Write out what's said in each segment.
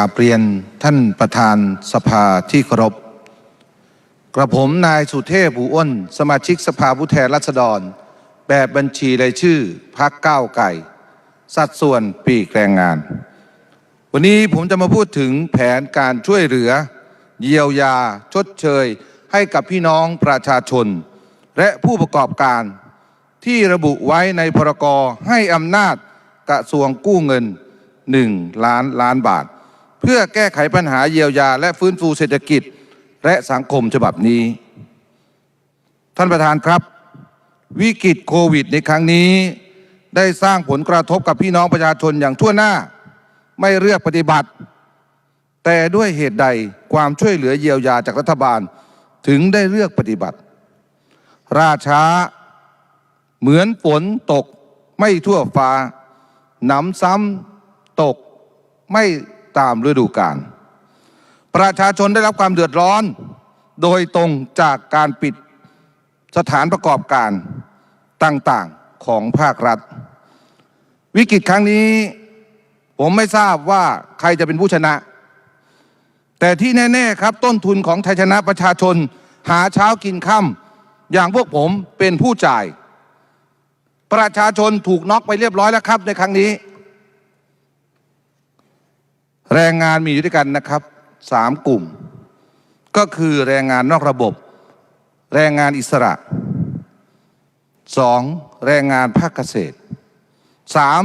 กราบเรียนท่านประธานสภาที่เคารพ กระผมนายสุเทพหูอ้น สมาชิกสภาผู้แทนราษฎร แบบบัญชีรายชื่อพักก้าวไก่ สัดส่วนปีกแรงงาน วันนี้ผมจะมาพูดถึงแผนการช่วยเหลือ เยียวยา ชดเชย ให้กับพี่น้องประชาชน และผู้ประกอบการที่ระบุไว้ในพรกรให้อำนาจกระทรวงกู้เงิน 1 ล้านล้านบาท เพื่อแก้ไขปัญหาเยียวยา และฟื้นฟูเศรษฐกิจและสังคมฉบับนี้ ท่านประธานครับ วิกฤตโควิดในครั้งนี้ ได้สร้างผลกระทบกับพี่น้องประชาชนอย่างทั่วหน้า ไม่เลือกปฏิบัติ แต่ด้วยเหตุใดความช่วยเหลือเยียวยาจากรัฐบาลถึงได้เลือกปฏิบัติ ราช้าเหมือนฝนตกไม่ทั่วฟ้าหนำซ้ำตกไม่ ตามฤดูกาลประชาชนได้รับความเดือดร้อน โดยตรงจากการปิดสถานประกอบการต่างๆของภาครัฐ วิกฤตครั้งนี้ ผมไม่ทราบว่าใครจะเป็นผู้ชนะ แต่ที่แน่ ๆ ครับ ต้นทุนของไทยชนะประชาชนหาเช้ากินค่ำอย่างพวกผมเป็นผู้จ่าย ประชาชนถูกน็อกไปเรียบร้อยแล้วครับในครั้งนี้ แรงงานมีอยู่ด้วยกันนะครับสามกลุ่ม ก็คือแรงงานนอกระบบ แรงงานอิสระสองแรงงานภาคเกษตรสาม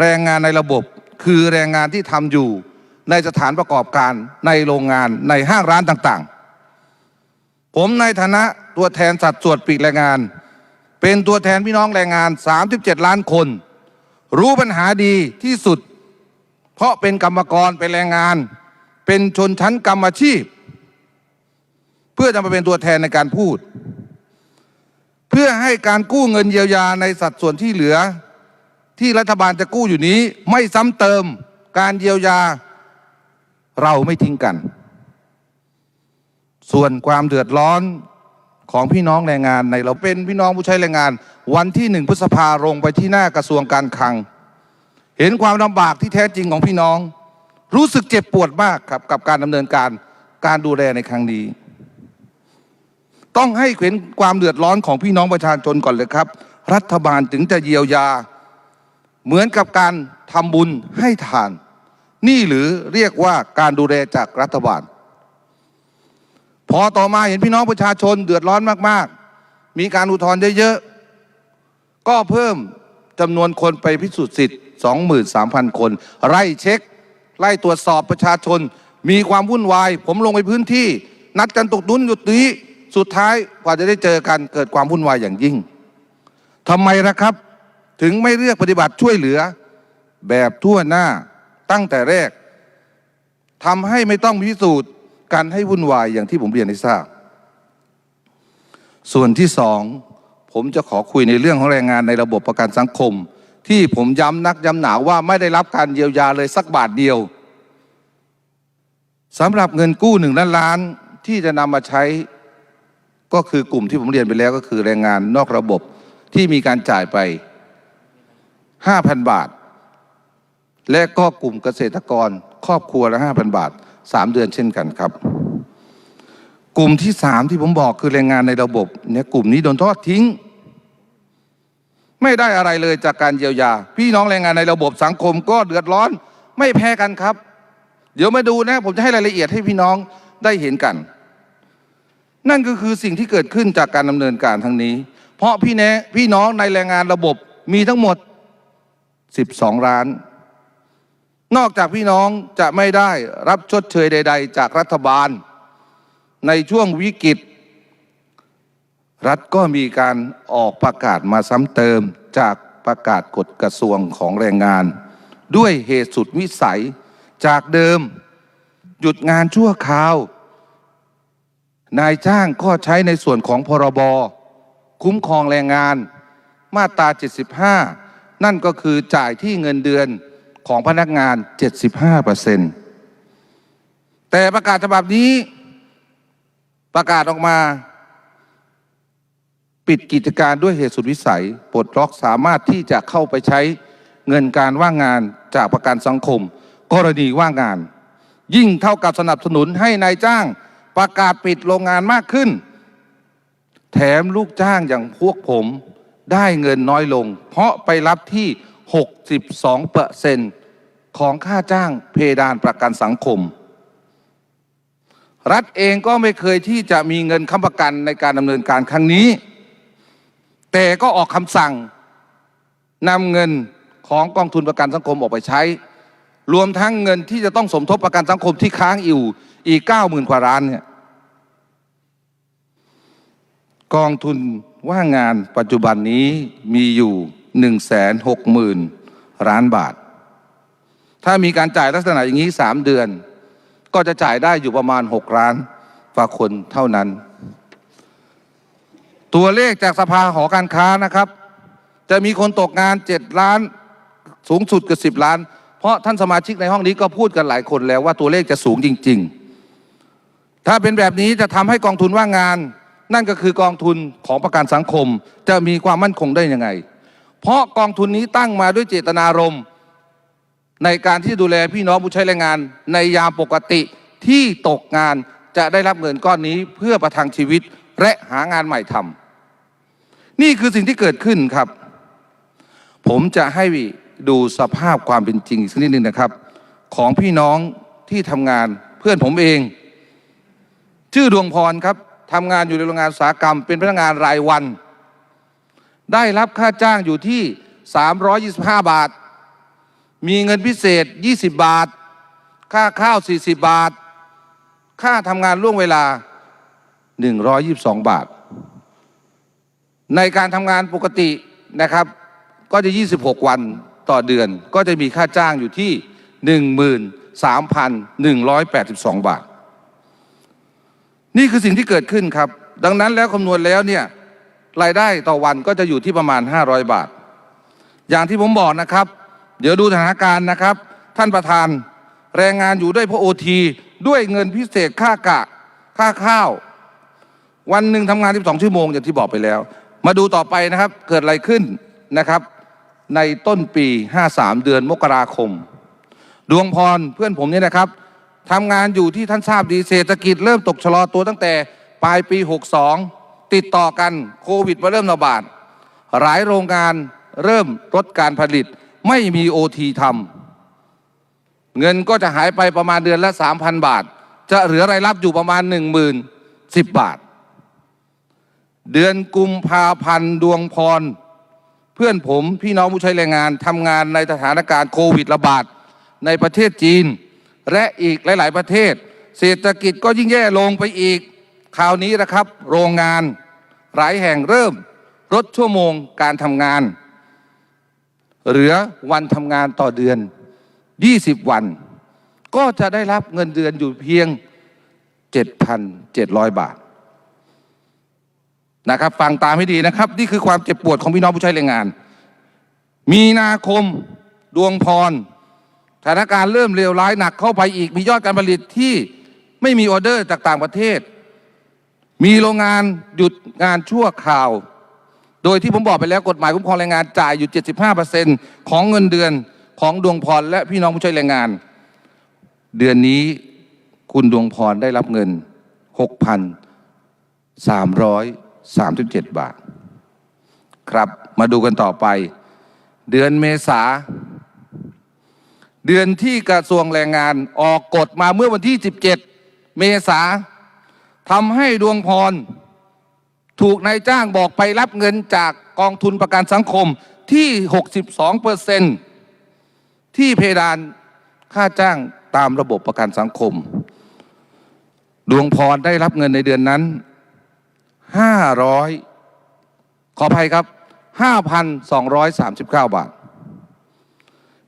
แรงงานในระบบคือแรงงานที่ทำอยู่ในสถานประกอบการในโรงงานในห้างร้านต่างๆ ผมในฐานะตัวแทนสัดส่วนปีกแรงงาน เป็นตัวแทนพี่น้องแรงงาน 37 ล้านคน รู้ปัญหาดีที่สุด ราะเป็นกรรมกรเป็นแรงงาน เป็นชนชั้นกรรมอาชีพ เพื่อจะมาเป็นตัวแทนในการพูด เพื่อให้การกู้เงินเยียวยาในสัดส่วนที่เหลือ ที่รัฐบาลจะกู้อยู่นี้ ไม่ซ้ำเติมการเยียวยา เราไม่ทิ้งกัน ส่วนความเดือดร้อนของพี่น้องแรงงานในเราเป็นพี่น้องผู้ใช้แรงงาน วันที่หนึ่งพฤษภาลงไปที่หน้ากระทรวงการคลัง เห็นความลำบากที่แท้จริงของพี่น้อง รู้สึกเจ็บปวดมากครับกับการดำเนินการการดูแลในครั้งนี้ ต้องให้เห็นความเดือดร้อนของพี่น้องประชาชนก่อนเลยครับ รัฐบาลถึงจะเยียวยา เหมือนกับการทำบุญให้ทาน นี่หรือเรียกว่าการดูแลจากรัฐบาล พอต่อมาเห็นพี่น้องประชาชนเดือดร้อนมากๆ มีการอุทธรณ์เยอะๆก็เพิ่มจำนวนคนไปพิสูจน์สิทธิ์ 23,000 คน ไล่เช็ค ไล่ตรวจสอบประชาชน มีความวุ่นวาย ผมลงไปพื้นที่ นัดกันตกดุนหยุดนี้ สุดท้ายกว่าจะได้เจอกันเกิดความวุ่นวายอย่างยิ่งทำไมล่ะครับ ถึงไม่เลือกปฏิบัติช่วยเหลือ แบบทั่วหน้าตั้งแต่แรกทำให้ไม่ต้องพิสูจน์กันให้วุ่นวายอย่างที่ผมเรียนให้ทราบ ส่วนที่สองผมจะขอคุยในเรื่องของแรงงานในระบบประกันสังคม ที่ผมย้ำนักย้ำหนาว่าไม่ได้รับการเยียวยาเลยสักบาทเดียวสำหรับเงินกู้หนึ่งล้านล้านที่จะนำมาใช้ ก็คือกลุ่มที่ผมเรียนไปแล้วก็คือแรงงานนอกระบบที่มีการจ่ายไป 5,000 บาท และก็กลุ่มเกษตรกรครอบครัวละ 5,000 บาท 3 เดือนเช่นกันครับ กลุ่มที่ 3 ที่ผมบอกคือแรงงานในระบบเนี่ยกลุ่มนี้โดนทอดทิ้ง ไม่ได้อะไรเลยจากการเยียวยา พี่น้องแรงงานในระบบสังคมก็เดือดร้อนไม่แพ้กันครับ เดี๋ยวมาดูนะ ผมจะให้รายละเอียดให้พี่น้องได้เห็นกัน นั่นก็คือสิ่งที่เกิดขึ้นจากการดำเนินการทั้งนี้ เพราะพี่แนะพี่น้องในแรงงานระบบมีทั้งหมด 12ล้าน นอกจากพี่น้องจะไม่ได้รับชดเชยใด ๆ จากรัฐบาล ในช่วงวิกฤต รัฐก็มีการออกประกาศมาซ้ำเติมจากประกาศกฎกระทรวงของแรงงาน ด้วยเหตุสุดวิสัยจากเดิม หยุดงานชั่วคราว นายจ้างก็ใช้ในส่วนของพรบคุ้มครองแรงงานมาตรา 75 นั่นก็คือจ่ายที่เงินเดือนของพนักงาน 75%แต่ประกาศฉบับนี้ประกาศออกมา ปิดกิจการด้วยเหตุสุดวิสัยปลดล็อกสามารถที่จะเข้าไปใช้เงินการว่างงานจากประกันสังคม กรณีว่างงาน ยิ่งเท่ากับสนับสนุนให้นายจ้างประกาศปิดโรงงานมากขึ้น แถมลูกจ้างอย่างพวกผมได้เงินน้อยลง เพราะไปรับที่ 62เปอร์เซนของค่าจ้างเพดานประกันสังคม รัฐเองก็ไม่เคยที่จะมีเงินค้ำประกันในการดำเนินการครั้งนี้ แต่ก็ออกคำสั่งนำเงินของกองทุนประกันสังคมออกไปใช้ รวมทั้งเงินที่จะต้องสมทบประกันสังคมที่ค้างอยู่อีก9 0,000กว่าล้านเนี่ยกองทุนว่างงานปัจจุบันนี้มีอยู่160,000ล้านบาท ถ้ามีการจ่ายลักษณะอย่างนี้3เดือน ก็จะจ่ายได้อยู่ประมาณ6ล้านฝากคนเท่านั้น ตัวเลขจากสภาหอการค้านะครับ จะมีคนตกงาน7ล้านสูงสุดเกือบ10ล้าน เพราะท่านสมาชิกในห้องนี้ก็พูดกันหลายคนแล้วว่าตัวเลขจะสูงจริง ๆ ถ้าเป็นแบบนี้จะทำให้กองทุนว่างงาน นั่นก็คือกองทุนของประกันสังคม จะมีความมั่นคงได้ยังไง เพราะกองทุนนี้ตั้งมาด้วยเจตนารมณ์ในการที่ดูแลพี่น้องผู้ใช้แรงงาน ในยามปกติที่ตกงานจะได้รับเงินก้อนนี้เพื่อประทังชีวิตและหางานใหม่ทำ นี่คือสิ่งที่เกิดขึ้นครับ ผมจะให้ดูสภาพความเป็นจริงสักนิดหนึ่งนะครับ ของพี่น้องที่ทำงานเพื่อนผมเอง ชื่อดวงพรครับทำงานอยู่ในโรงงานอุตสาหกรรม เป็นพนักงานรายวัน ได้รับค่าจ้างอยู่ที่ 325 บาท มีเงินพิเศษ 20 บาท ค่าข้าว 40 บาท ค่าทำงานล่วงเวลา 122 บาท ในการทำงานปกตินะครับ ก็จะ 26 วันต่อเดือน ก็จะมีค่าจ้างอยู่ที่ 13,182 บาท นี่คือสิ่งที่เกิดขึ้นครับ ดังนั้นแล้วคำนวณแล้วเนี่ยรายได้ต่อวันก็จะอยู่ที่ประมาณ 500 บาท อย่างที่ผมบอกนะครับ เดี๋ยวดูสถานการณ์นะครับ ท่านประธานแรงงานอยู่ด้วยเพราะโอทีด้วยเงินพิเศษค่ากะ ค่าข้าว วันหนึ่งทำงาน 12 ชั่วโมงอย่างที่บอกไปแล้ว มาดูต่อไปนะครับเกิดอะไรขึ้นนะครับ ในต้นปี 53 เดือนมกราคม ดวงพรเพื่อนผมเนี่ยนะครับทำงานอยู่ที่ท่านทราบดีเศรษฐกิจเริ่มตกชะลอตัวตั้งแต่ปลายปี 62 ติดต่อกันโควิดมาเริ่มระบาด หลายโรงงานเริ่มลดการผลิตไม่มีโอทีทำเงินก็จะหายไปประมาณเดือนละ 3,000 บาท จะเหลือรายรับอยู่ประมาณ 1 0 0 0 0 10 บาท เดือนกุมภาพันธ์ดวงพร เพื่อนผมพี่น้องผู้ใช้แรงงานทำงานในสถานการณ์โควิดระบาดในประเทศจีน และอีกหลาย ๆ ประเทศ เศรษฐกิจก็ยิ่งแย่ลงไปอีกคราวนี้นะครับ โรงงานหลายแห่งเริ่มลดชั่วโมงการทำงาน เหลือวันทำงานต่อเดือน 20 วัน ก็จะได้รับเงินเดือนอยู่เพียง 7,700 บาท นะครับ ฟังตามให้ดีนะครับ นี่คือความเจ็บปวดของพี่น้องผู้ใช้แรงงาน มีนาคมดวงพรสถานการณ์เริ่มเลวร้ายหนักเข้าไปอีก มียอดการผลิตที่ไม่มีออเดอร์จากต่างประเทศ มีโรงงานหยุดงานชั่วคราว โดยที่ผมบอกไปแล้วกฎหมายคุ้มครองแรงงานจ่ายอยู่ 75%ของเงินเดือนของดวงพรและพี่น้องผู้ใช้แรงงาน เดือนนี้คุณดวงพรได้รับเงิน 6,337 บาท ครับมาดูกันต่อไป เดือนเมษา เดือนที่กระทรวงแรงงานออกกฎมาเมื่อวันที่ 17 เมษาทำให้ดวงพร ถูกนายจ้างบอกไปรับเงินจากกองทุนประกันสังคมที่ 62เปอร์เซนที่เพดานค่าจ้างตามระบบประกันสังคม ดวงพรได้รับเงินในเดือนนั้น 500ขออภัยครับ5,239บเก้าบาท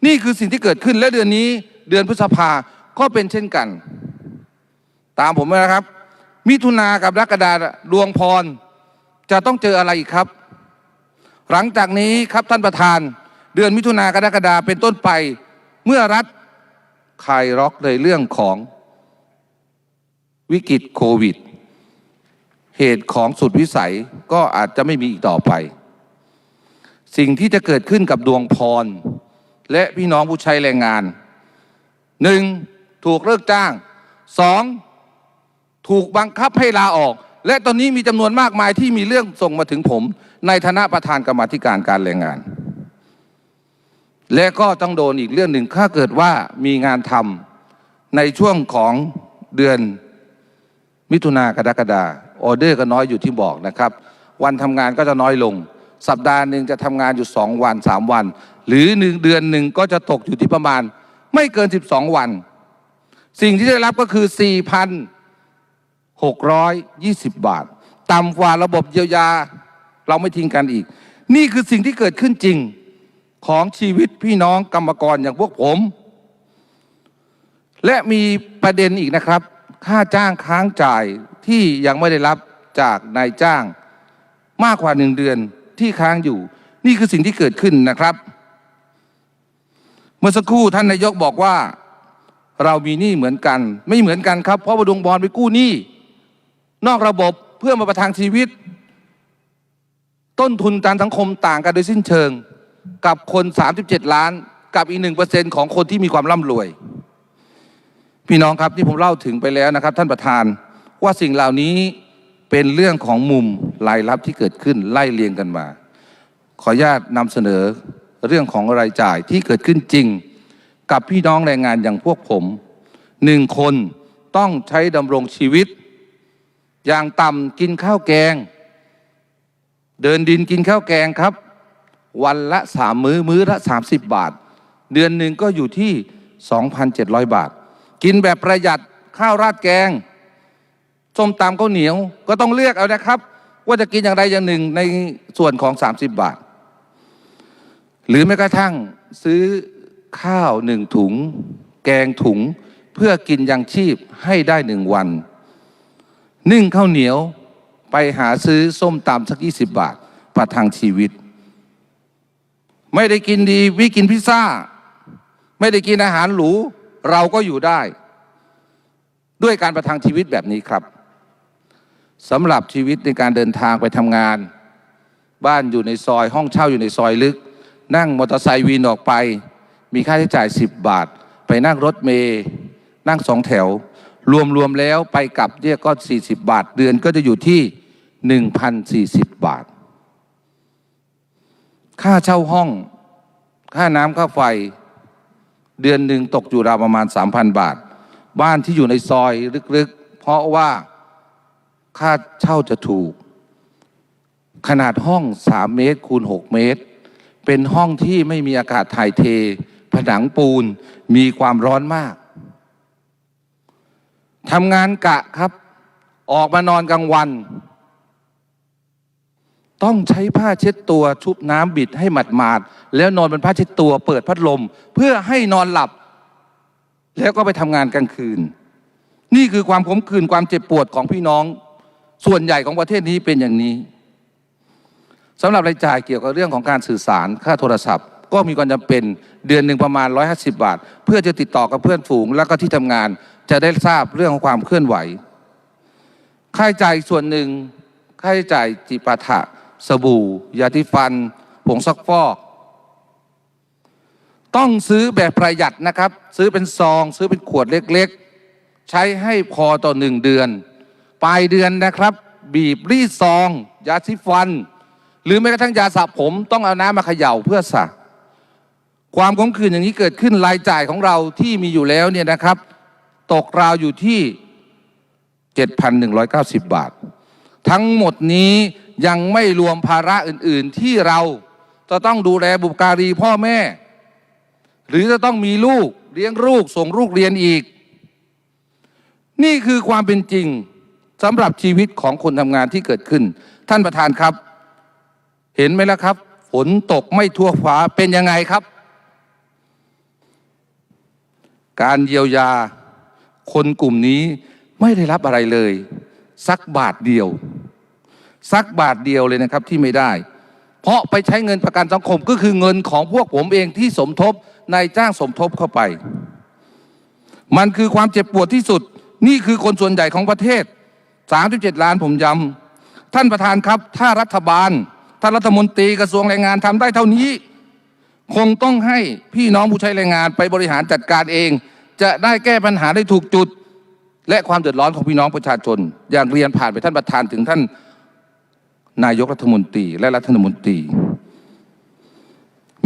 นี่คือสิ่งที่เกิดขึ้นและเดือนนี้เดือนพฤษภาก็เป็นเช่นกัน ตามผมนะครับ มิถุนากับรักฎาดวงพร จะต้องเจออะไรอีกครับ หลังจากนี้ครับท่านประธาน เดือนมิถุนากรกฎาเป็นต้นไป เมื่อรัฐคลายล็อกในเรื่องของวิกฤตโควิด เหตุของสุดวิสัยก็อาจจะไม่มีอีกต่อไป สิ่งที่จะเกิดขึ้นกับดวงพร และพี่น้องผู้ใช้แรงงานหนึ่งถูกเลิกจ้างสองถูกบังคับให้ลาออก และตอนนี้มีจำนวนมากมายที่มีเรื่องส่งมาถึงผม ในฐานะประธานกรรมธิการการแรงงาน และก็ต้องโดนอีกเรื่องหนึ่งถ้าเกิดว่ามีงานทำในช่วงของเดือนมิถุนากรกฎา ออเดอร์ก็น้อยอยู่ที่บอกนะครับ วันทำงานก็จะน้อยลง สัปดาห์หนึ่งจะทำงานอยู่ 2 วัน 3 วัน หรือหนึ่งเดือนหนึ่งก็จะตกอยู่ที่ประมาณ ไม่เกิน 12 วัน สิ่งที่ได้รับก็คือ 4,620 บาทต่ำกว่าระบบเยียวยาเราไม่ทิ้งกันอีก นี่คือสิ่งที่เกิดขึ้นจริงของชีวิตพี่น้องกรรมกรอย่างพวกผม และมีประเด็นอีกนะครับ ค่าจ้างค้างจ่าย ที่ยังไม่ได้รับจากนายจ้างมากกว่าหนึ่งเดือนที่ค้างอยู่ นี่คือสิ่งที่เกิดขึ้นนะครับ เมื่อสักครู่ท่านนายกบอกว่า เรามีหนี้เหมือนกัน ไม่เหมือนกันครับ เพราะว่าดวงบอลไปกู้หนี้นอกระบบเพื่อมาประทังชีวิต ต้นทุนการสังคมต่างกันโดยสิ้นเชิง กับคน 37 ล้านกับอีกหนึ่งเปอร์เซ็นของคนที่มีความร่ำรวย พี่น้องครับที่ผมเล่าถึงไปแล้วนะครับ ท่านประธาน ว่าสิ่งเหล่านี้เป็นเรื่องของมุมรายรับที่เกิดขึ้นไล่เรียงกันมา ขออนุญาตนำเสนอเรื่องของรายจ่ายที่เกิดขึ้นจริง กับพี่น้องแรงงานอย่างพวกผมหนึ่งคนต้องใช้ดำรงชีวิต อย่างต่ำกินข้าวแกง เดินดินกินข้าวแกงครับ วันละสามมื้อมื้อละสามสิบบาท เดือนหนึ่งก็อยู่ที่สองพันเจ็ดร้อยบาท กินแบบประหยัดข้าวราดแกง ส้มตำข้าวเหนียว ก็ต้องเลือกเอานะครับ ว่าจะกินอย่างใดอย่างหนึ่งในส่วนของ 30 บาท หรือแม้กระทั่งซื้อข้าวหนึ่งถุง แกงถุงเพื่อกินยังชีพให้ได้หนึ่งวัน นึ่งข้าวเหนียวไปหาซื้อส้มตำสัก 20 บาท ประทังชีวิต ไม่ได้กินดีวิกินพิซซ่า ไม่ได้กินอาหารหรู เราก็อยู่ได้ ด้วยการประทังชีวิตแบบนี้ครับ สำหรับชีวิตในการเดินทางไปทำงาน บ้านอยู่ในซอยห้องเช่าอยู่ในซอยลึก นั่งมอเตอร์ไซค์วินออกไป มีค่าใช้จ่าย 10 บาท ไปนั่งรถเมย์นั่งสองแถว รวมๆแล้วไปกลับเนี่ยก็ 40 บาท เดือนก็จะอยู่ที่ 1,040 บาท ค่าเช่าห้อง ค่าน้ำค่าไฟ เดือนหนึ่งตกอยู่ราวประมาณ 3,000 บาท บ้านที่อยู่ในซอยลึกๆ เพราะว่า ค่าเช่าจะถูก ขนาดห้อง 3 เมตรคูณ 6 เมตร เป็นห้องที่ไม่มีอากาศถ่ายเท ผนังปูนมีความร้อนมากทำงานกะครับ ออกมานอนกลางวัน ต้องใช้ผ้าเช็ดตัวชุบน้ำบิดให้หมาดๆแล้วนอนบนผ้าเช็ดตัวเปิดพัดลม เพื่อให้นอนหลับ แล้วก็ไปทำงานกลางคืน นี่คือความขมขื่นความเจ็บปวดของพี่น้อง ส่วนใหญ่ของประเทศนี้เป็นอย่างนี้สำหรับรายจ่ายเกี่ยวกับเรื่องของการสื่อสารค่าโทรศัพท์ ก็มีความจำเป็นเดือนหนึ่งประมาณ 150 บาท เพื่อจะติดต่อกับเพื่อนฝูง แล้วก็ที่ทำงานจะได้ทราบเรื่องของความเคลื่อนไหว ค่าใช้จ่ายส่วนหนึ่งค่าใช้จ่ายจิปาถะ สบู่ ยาที่ฟัน ผงซักฟอก ต้องซื้อแบบประหยัดนะครับ ซื้อเป็นซอง ซื้อเป็นขวดเล็กๆ ใช้ให้พอต่อหนึ่งเดือน ปลายเดือนนะครับ บีบรีดซอง ยาสีฟัน หรือแม้กระทั่งยาสระผม ต้องเอาน้ำมาเขย่าเพื่อสระความขมขื่นอย่างนี้เกิดขึ้นรายจ่ายของเราที่มีอยู่แล้วเนี่ยนะครับ ตกราวอยู่ที่ 7,190 บาท ทั้งหมดนี้ยังไม่รวมภาระอื่น ๆ ที่เราจะต้องดูแลบุปการีพ่อแม่ หรือจะต้องมีลูกเลี้ยงลูกส่งลูกเรียนอีก นี่คือความเป็นจริง สำหรับชีวิตของคนทำงานที่เกิดขึ้น ท่านประธานครับ เห็นไหมล่ะครับ ฝนตกไม่ทั่วฟ้าเป็นยังไงครับ การเยียวยา คนกลุ่มนี้ไม่ได้รับอะไรเลย สักบาทเดียว สักบาทเดียวเลยนะครับที่ไม่ได้ เพราะไปใช้เงินประกันสังคมก็คือเงินของพวกผมเองที่สมทบนายจ้างสมทบเข้าไป มันคือความเจ็บปวดที่สุด นี่คือคนส่วนใหญ่ของประเทศ 37 ล้านผมย้ำท่านประธานครับ ถ้ารัฐบาลท่านรัฐมนตรีกระทรวงแรงงานทำได้เท่านี้ คงต้องให้พี่น้องผู้ใช้แรงงานไปบริหารจัดการเอง จะได้แก้ปัญหาได้ถูกจุด และความเดือดร้อนของพี่น้องประชาชน อย่างเรียนผ่านไปท่านประธานถึงท่านนายกรัฐมนตรีและรัฐมนตรี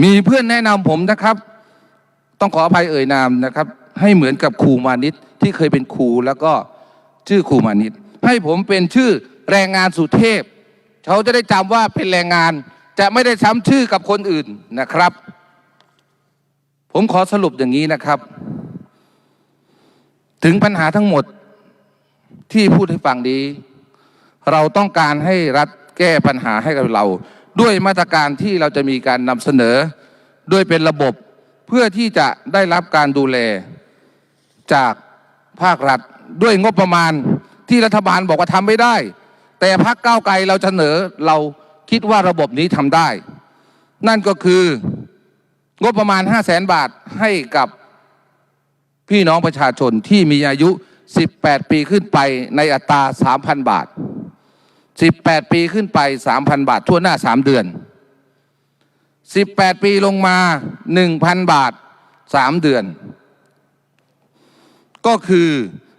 มีเพื่อนแนะนำผมนะครับ ต้องขออภัยเอ่ยนามนะครับ ให้เหมือนกับครูมานิตที่เคยเป็นครูแล้วก็ชื่อครูมานิต ให้ผมเป็นชื่อแรงงานสุเทพ เขาจะได้จำว่าเป็นแรงงานจะไม่ได้ซ้ำชื่อกับคนอื่นนะครับ ผมขอสรุปอย่างนี้นะครับ ถึงปัญหาทั้งหมดที่พูดให้ฟังนี้ เราต้องการให้รัฐแก้ปัญหาให้กับเรา ด้วยมาตรการที่เราจะมีการนำเสนอด้วยเป็นระบบเพื่อที่จะได้รับการดูแลจากภาครัฐด้วยงบประมาณ ที่รัฐบาลบอกว่าทำไม่ได้ แต่พักก้าวไกลเราเสนอเราคิดว่าระบบนี้ทำได้ นั่นก็คืองบประมาณ5 0 0แสนบาทให้กับพี่น้องประชาชนที่มีอายุ 18 ปีขึ้นไปในอัตรา 3,000 บาท 18 ปีขึ้นไป 3,000 บาททั่วหน้า 3 เดือน 18 ปีลงมา 1,000 บาท 3 เดือน ก็คือ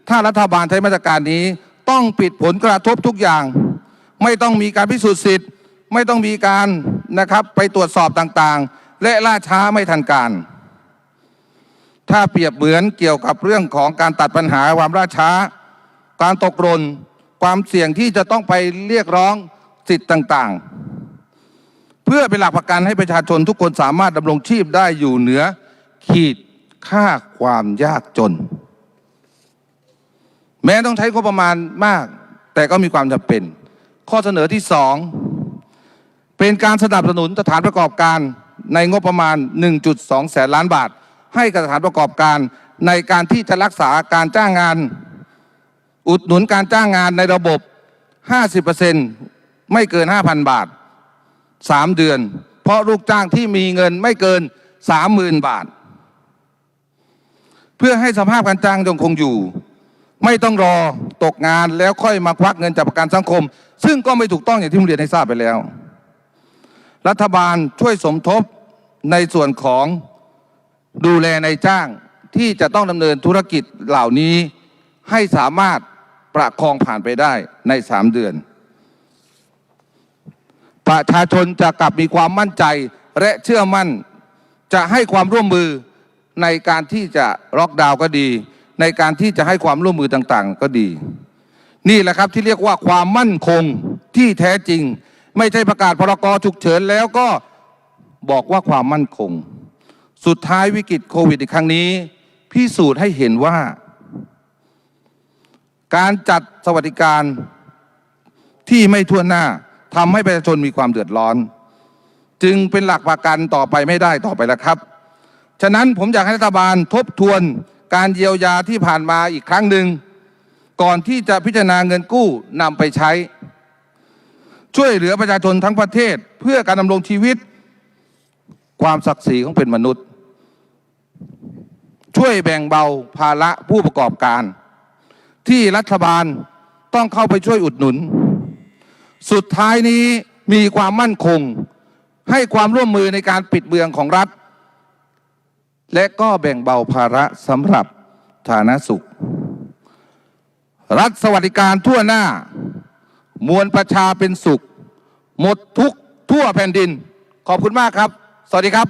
ถ้ารัฐบาลใช้มาตรการนี้ ต้องปิดผลกระทบทุกอย่าง ไม่ต้องมีการพิสูจน์สิทธิ์ ไม่ต้องมีการนะครับไปตรวจสอบต่างๆ และล่าช้าไม่ทันการ ถ้าเปรียบเหมือนเกี่ยวกับเรื่องของการตัดปัญหาความล่าช้า การตกหล่นความเสี่ยงที่จะต้องไปเรียกร้องสิทธิ์ต่างๆ เพื่อเป็นหลักประกันให้ประชาชนทุกคนสามารถดำรงชีพได้อยู่เหนือขีดค่าความยากจน แม้ต้องใช้งบประมาณมาก แต่ก็มีความจำเป็น ข้อเสนอที่สองเป็นการสนับสนุนสถานประกอบการในงบประมาณ 1.2 แสนล้านบาท ให้กับสถานประกอบการในการที่จะรักษาการจ้างงาน อุดหนุนการจ้างงานในระบบ 50%ไม่เกิน 5,000 บาท 3 เดือน เพราะลูกจ้างที่มีเงินไม่เกิน 30,000 บาท เพื่อให้สภาพการจ้างยังคงอยู่ ไม่ต้องรอตกงานแล้วค่อยมาควักเงินจากประกันสังคม ซึ่งก็ไม่ถูกต้องอย่างที่ผมเรียนให้ทราบไปแล้ว รัฐบาลช่วยสมทบในส่วนของดูแลในจ้างที่จะต้องดำเนินธุรกิจเหล่านี้ให้สามารถประคองผ่านไปได้ในสามเดือน ประชาชนจะกลับมีความมั่นใจและเชื่อมั่นจะให้ความร่วมมือในการที่จะล็อกดาวน์ก็ดี ในการที่จะให้ความร่วมมือต่างๆ ก็ดี นี่แหละครับที่เรียกว่าความมั่นคงที่แท้จริง ไม่ใช่ประกาศพรกฉุกเฉินแล้วก็บอกว่าความมั่นคง สุดท้ายวิกฤตโควิดในครั้งนี้ พิสูจน์ให้เห็นว่า การจัดสวัสดิการที่ไม่ทั่วหน้าทำให้ประชาชนมีความเดือดร้อน จึงเป็นหลักประกันต่อไปไม่ได้ต่อไปแล้วครับ ฉะนั้นผมอยากให้รัฐบาลทบทวน การเยียวยาที่ผ่านมาอีกครั้งหนึ่ง ก่อนที่จะพิจารณาเงินกู้นำไปใช้ ช่วยเหลือประชาชนทั้งประเทศเพื่อการดำรงชีวิต ความศักดิ์ศรีของเป็นมนุษย์ ช่วยแบ่งเบาภาระผู้ประกอบการ ที่รัฐบาลต้องเข้าไปช่วยอุดหนุน สุดท้ายนี้มีความมั่นคงให้ความร่วมมือในการปิดเมืองของรัฐ และก็แบ่งเบาภาระสำหรับฐานะสุข รัฐสวัสดิการทั่วหน้า มวลประชาเป็นสุข หมดทุกทั่วแผ่นดิน ขอบคุณมากครับ สวัสดีครับ